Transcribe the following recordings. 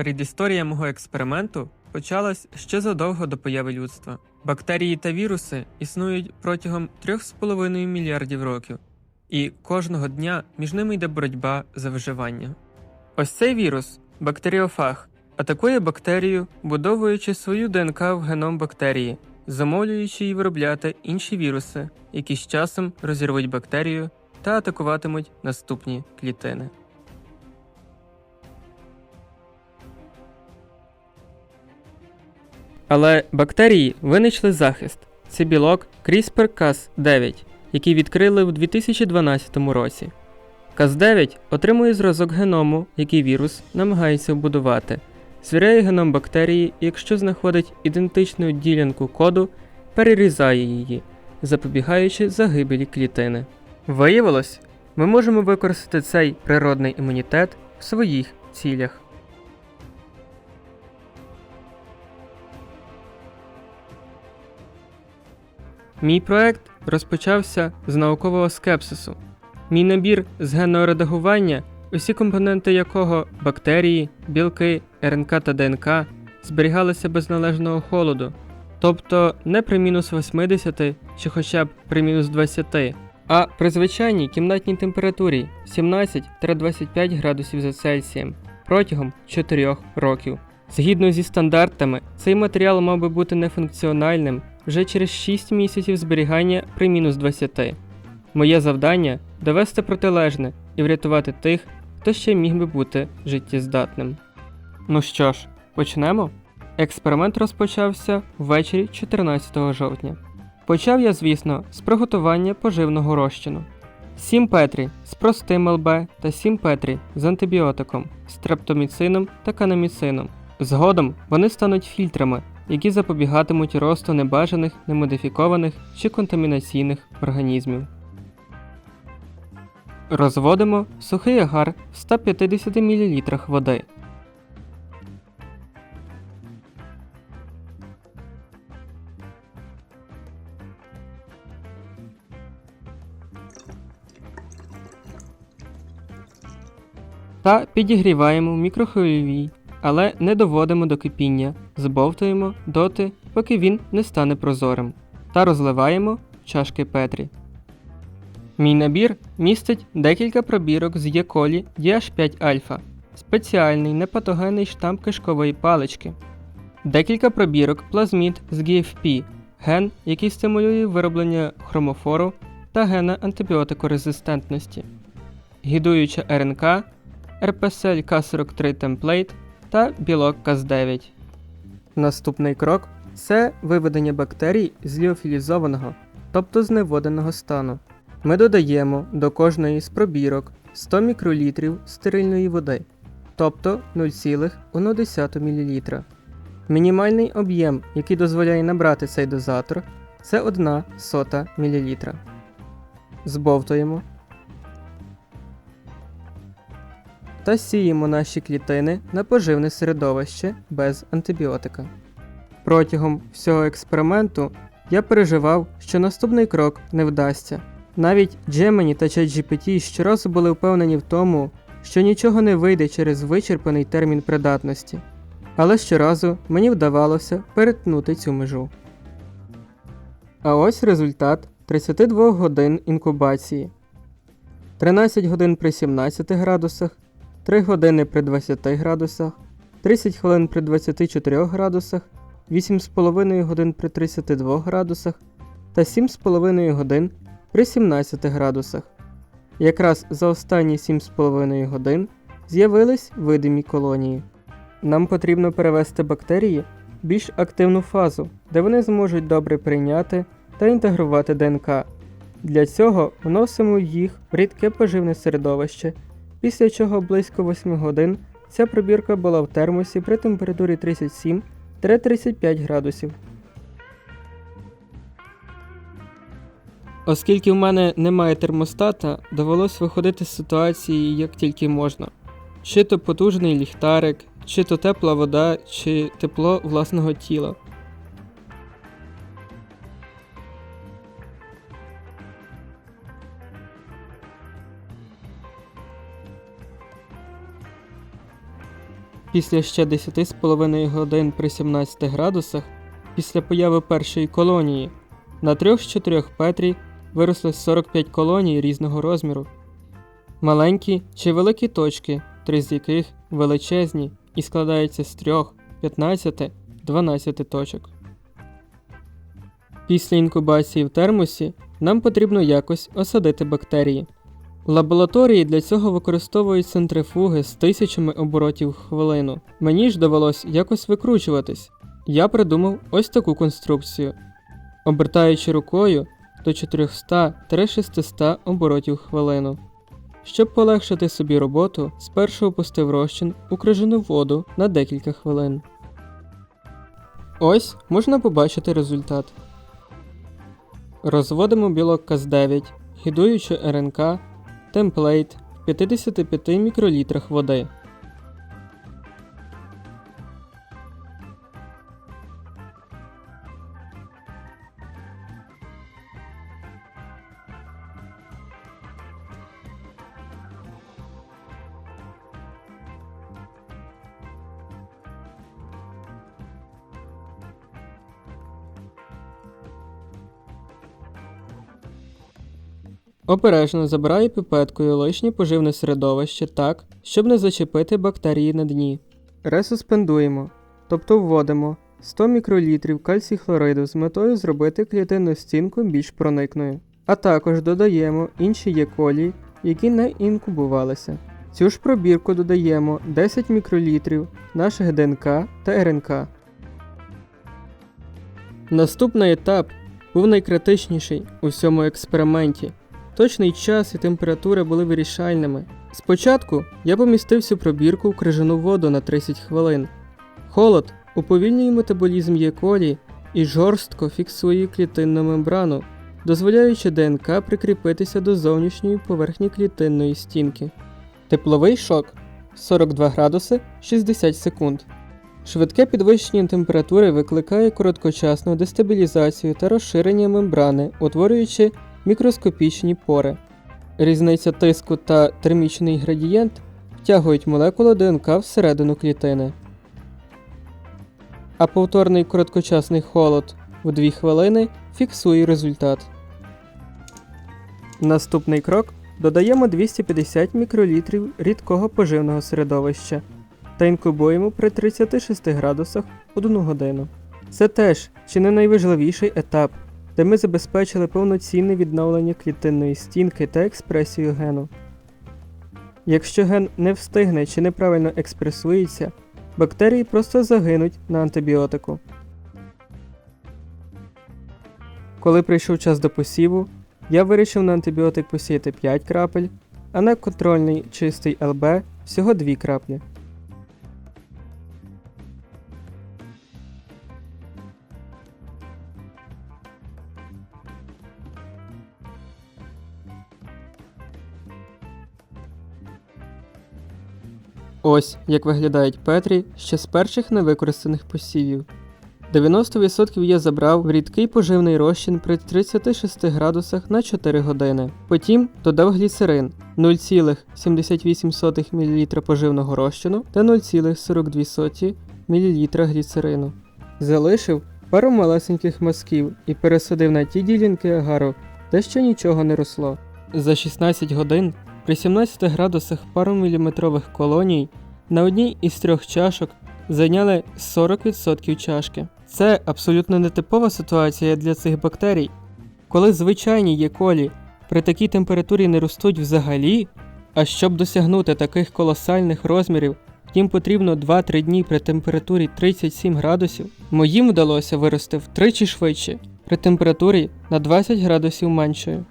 Передісторія мого експерименту почалась ще задовго до появи людства. Бактерії та віруси існують протягом 3,5 мільярдів років, і кожного дня між ними йде боротьба за виживання. Ось цей вірус, бактеріофаг, атакує бактерію, будовуючи свою ДНК в геном бактерії, замовлюючи їй виробляти інші віруси, які з часом розірвуть бактерію та атакуватимуть наступні клітини. Але бактерії винайшли захист. Це білок CRISPR-Cas9, який відкрили в 2012 році. Cas9 отримує зразок геному, який вірус намагається вбудувати, звіряє геном бактерії якщо знаходить ідентичну ділянку коду, перерізає її, запобігаючи загибелі клітини. Виявилось, ми можемо використати цей природний імунітет в своїх цілях. Мій проект розпочався з наукового скепсису. Мій набір з генного редагування, усі компоненти якого бактерії, білки, РНК та ДНК зберігалися без належного холоду, тобто не при мінус 80 чи хоча б при мінус 20, а при звичайній кімнатній температурі 17-25 градусів за Цельсієм протягом 4 років. Згідно зі стандартами, цей матеріал мав би бути нефункціональним вже через 6 місяців зберігання при мінус 20. Моє завдання довести протилежне і врятувати тих, хто ще міг би бути життєздатним. Ну що ж, почнемо? Експеримент розпочався ввечері 14 жовтня. Почав я, звісно, з приготування поживного розчину. 7 петрі з простим ЛБ та 7 петрі з антибіотиком, стрептоміцином та канаміцином. Згодом вони стануть фільтрами, які запобігатимуть росту небажаних, немодифікованих чи контамінаційних організмів. Розводимо сухий агар в 150 мл води. Та підігріваємо в мікрохвильовій, але не доводимо до кипіння, збовтуємо доти, поки він не стане прозорим, та розливаємо в чашки Петрі. Мій набір містить декілька пробірок з coli DH5 альфа, спеціальний непатогенний штамп кишкової палички, декілька пробірок плазмід з GFP, ген, який стимулює вироблення хромофору та гена антибіотикорезистентності, гідуюча РНК, RPSL K43 темплейт та білок Cas9. Наступний крок це виведення бактерій з ліофілізованого, тобто зневоденого стану. Ми додаємо до кожної з пробірок 100 мікролітрів стерильної води, тобто 0,1 мл. Мінімальний об'єм, який дозволяє набрати цей дозатор, це 1 сота мл. Збовтуємо та сіємо наші клітини на поживне середовище без антибіотика. Протягом всього експерименту я переживав, що наступний крок не вдасться. Навіть Gemini та ChatGPT щоразу були впевнені в тому, що нічого не вийде через вичерпаний термін придатності, але щоразу мені вдавалося перетнути цю межу. А ось результат 32 годин інкубації. 13 годин при 17 градусах, 3 години при 20 градусах, 30 хвилин при 24 градусах, 8,5 годин при 32 градусах та 7,5 годин при 17 градусах. Якраз за останні 7,5 годин з'явились видимі колонії. Нам потрібно перевести бактерії в більш активну фазу, де вони зможуть добре прийняти та інтегрувати ДНК. Для цього вносимо їх в рідке поживне середовище, після чого близько 8 годин ця пробірка була в термосі при температурі 37-35 градусів. Оскільки в мене немає термостата, довелось виходити з ситуації як тільки можна. Чи то потужний ліхтарик, чи то тепла вода, чи тепло власного тіла. Після ще 10,5 годин при 17 градусах, після появи першої колонії, на трьох з чотирьох Петрі виросли 45 колоній різного розміру. Маленькі чи великі точки, три з яких величезні і складаються з 3, 15, 12 точок. Після інкубації в термосі нам потрібно якось осадити бактерії. Лабораторії для цього використовують центрифуги з тисячами оборотів хвилину. Мені ж довелось якось викручуватись. Я придумав ось таку конструкцію. Обертаючи рукою до 400-600 оборотів хвилину. Щоб полегшити собі роботу, спершу опустив розчин у крижану воду на декілька хвилин. Ось можна побачити результат. Розводимо білок Каз9, гідуючи РНК, темплейт в 55 мікролітрах води. Обережно забираю піпеткою лишнє поживне середовище так, щоб не зачепити бактерії на дні. Ресуспендуємо, тобто вводимо 100 мікролітрів кальцій хлориду з метою зробити клітинну стінку більш проникною. А також додаємо інші Є. колі, які не інкубувалися. Цю ж пробірку додаємо 10 мікролітрів наших ДНК та РНК. Наступний етап був найкритичніший у всьому експерименті. Точний час і температура були вирішальними. Спочатку я помістив всю пробірку в крижану воду на 30 хвилин. Холод уповільнює метаболізм Є. колі і жорстко фіксує клітинну мембрану, дозволяючи ДНК прикріпитися до зовнішньої поверхні клітинної стінки. Тепловий шок 42 градуси 60 секунд. Швидке підвищення температури викликає короткочасну дестабілізацію та розширення мембрани, утворюючи мікроскопічні пори. Різниця тиску та термічний градієнт втягують молекулу ДНК всередину клітини. А повторний короткочасний холод в 2 хвилини фіксує результат. Наступний крок додаємо 250 мікролітрів рідкого поживного середовища та інкубуємо при 36 градусах 1 годину. Це теж чи не найважливіший етап де ми забезпечили повноцінне відновлення клітинної стінки та експресію гену. Якщо ген не встигне чи неправильно експресується, бактерії просто загинуть на антибіотику. Коли прийшов час до посіву, я вирішив на антибіотик посіяти 5 крапель, а на контрольний чистий ЛБ всього 2 краплі. Ось як виглядають Петрі ще з перших невикористаних посівів. 90% я забрав в рідкий поживний розчин при 36 градусах на 4 години. Потім додав гліцерин 0,78 мл поживного розчину та 0,42 мл гліцерину. Залишив пару малесеньких мазків і пересадив на ті ділянки агару, де ще нічого не росло. За 16 годин при 17 градусах пароміліметрових колоній на одній із трьох чашок зайняли 40% чашки. Це абсолютно нетипова ситуація для цих бактерій. Коли звичайні є колі при такій температурі не ростуть взагалі, а щоб досягнути таких колосальних розмірів, їм потрібно 2-3 дні при температурі 37 градусів, моїм вдалося вирости втричі швидше при температурі на 20 градусів меншою.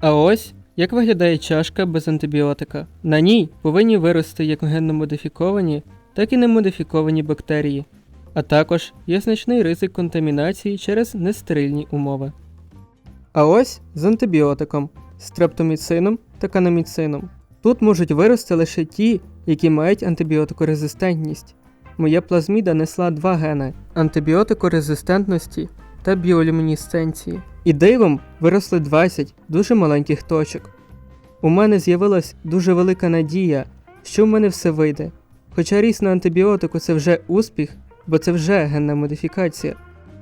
А ось як виглядає чашка без антибіотика? На ній повинні вирости як генно модифіковані, так і немодифіковані бактерії, а також є значний ризик контамінації через нестерильні умови. А ось з антибіотиком, стрептоміцином та канаміцином. Тут можуть вирости лише ті, які мають антибіотикорезистентність. Моя плазміда несла два гени антибіотикорезистентності та біолюмінесценції. І дивом виросли 20 дуже маленьких точок. У мене з'явилась дуже велика надія, що в мене все вийде. Хоча ріст на антибіотику це вже успіх, бо це вже генна модифікація.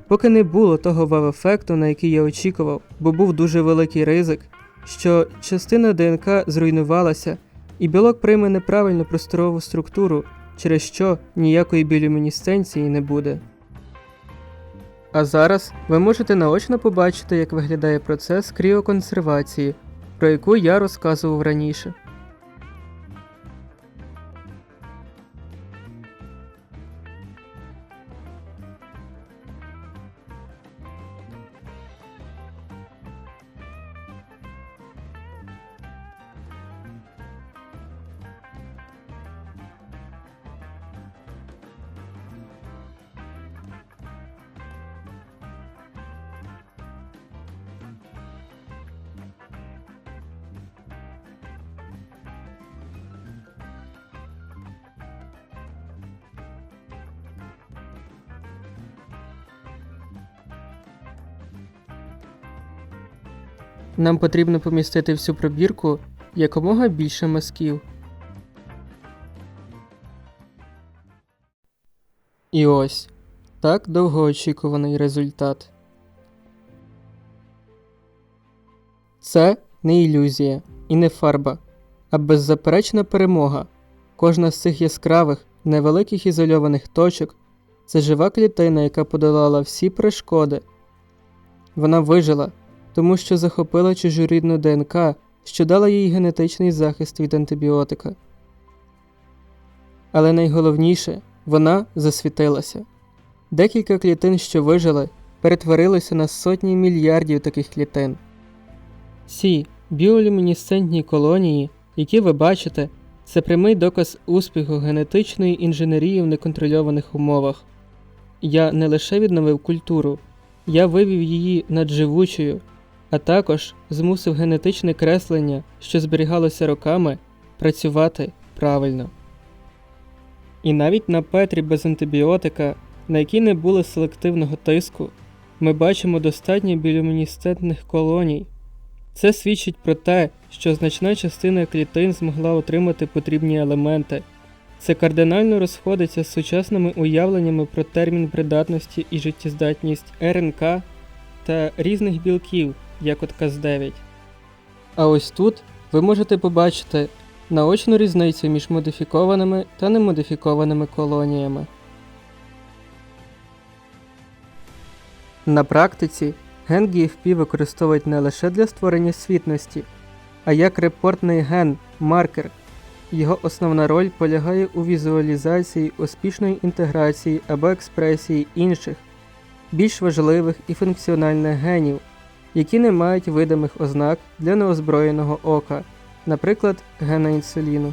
Поки не було того вав-ефекту, на який я очікував, бо був дуже великий ризик, що частина ДНК зруйнувалася, і білок прийме неправильну просторову структуру, через що ніякої біолюмінесценції не буде. А зараз ви можете наочно побачити, як виглядає процес кріоконсервації, про яку я розказував раніше. Нам потрібно помістити в цю пробірку якомога більше мазків. І ось так довгоочікуваний результат. Це не ілюзія і не фарба, а беззаперечна перемога. Кожна з цих яскравих, невеликих ізольованих точок це жива клітина, яка подолала всі перешкоди. Вона вижила, тому що захопила чужорідну ДНК, що дала їй генетичний захист від антибіотика. Але найголовніше вона засвітилася. Декілька клітин, що вижили, перетворилися на сотні мільярдів таких клітин. Ці біолюмінесцентні колонії, які ви бачите, це прямий доказ успіху генетичної інженерії в неконтрольованих умовах. Я не лише відновив культуру, я вивів її над живучою, а також змусив генетичне креслення, що зберігалося роками, працювати правильно. І навіть на Петрі без антибіотика, на якій не було селективного тиску, ми бачимо достатньо біолюмінесцентних колоній. Це свідчить про те, що значна частина клітин змогла отримати потрібні елементи. Це кардинально розходиться з сучасними уявленнями про термін придатності і життєздатність РНК та різних білків, як от Cas9. А ось тут ви можете побачити наочну різницю між модифікованими та немодифікованими колоніями. На практиці ген GFP використовують не лише для створення світності, а як репортний ген маркер. Його основна роль полягає у візуалізації успішної інтеграції або експресії інших, більш важливих і функціональних генів, які не мають видимих ознак для неозброєного ока, наприклад, гена інсуліну.